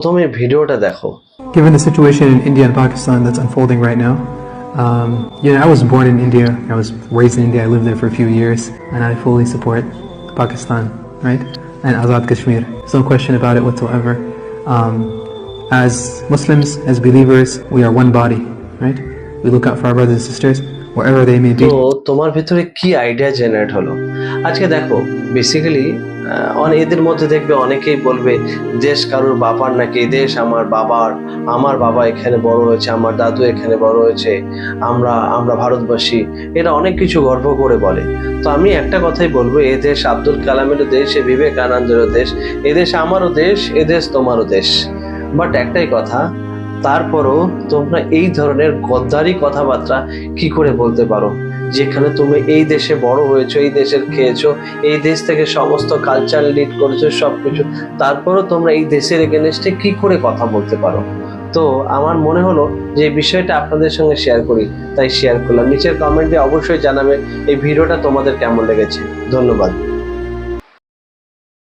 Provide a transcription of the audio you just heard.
প্রথমে ভিডিওটা দেখো Given the situation in India and Pakistan that's unfolding right now, um, you know, I was born in India, I was raised in India, I lived there for a few years, and I fully support Pakistan, right? And Azad Kashmir. There's no question about it whatsoever. Um, as Muslims, as believers, we are one body, right? We look out for our brothers and sisters wherever they may be. তো তোমার ভিতরে কি idea generate হলো আজকে দেখো basically এদের মধ্যে দেখবে অনেকেই বলবে, দেশ কারোর বাবার নাকি? দেশ আমার বাবার, আমার বাবা এখানে বড় হয়েছে, আমার দাদু এখানে বড় হয়েছে, আমরা আমরা ভারতবাসী। এরা অনেক কিছু গর্ব করে বলে। তো আমি একটা কথাই বলব, এ দেশ আব্দুল কালামেরও দেশ, এ বিবেকানন্দেরও দেশ, এ দেশ আমারও দেশ, এ দেশ তোমারও দেশ। বাট একটাই কথা, তারপরও তোমরা এই ধরনের গদ্দারি কথাবার্তা কি করে বলতে পারো? যেখানে তুমি এই দেশে বড় হয়েছো, এই দেশের খেয়েছো, এই দেশ থেকে সমস্ত কালচার লিড করেছ সব কিছু তারপরও তোমরা এই দেশের এগেনস্টে কি করে কথা বলতে পারো? তো আমার মনে হলো যে বিষয়টা আপনাদের সঙ্গে শেয়ার করি, তাই শেয়ার করলাম। নিচের কমেন্টে অবশ্যই জানাবে এই ভিডিওটা তোমাদের কেমন লেগেছে। ধন্যবাদ।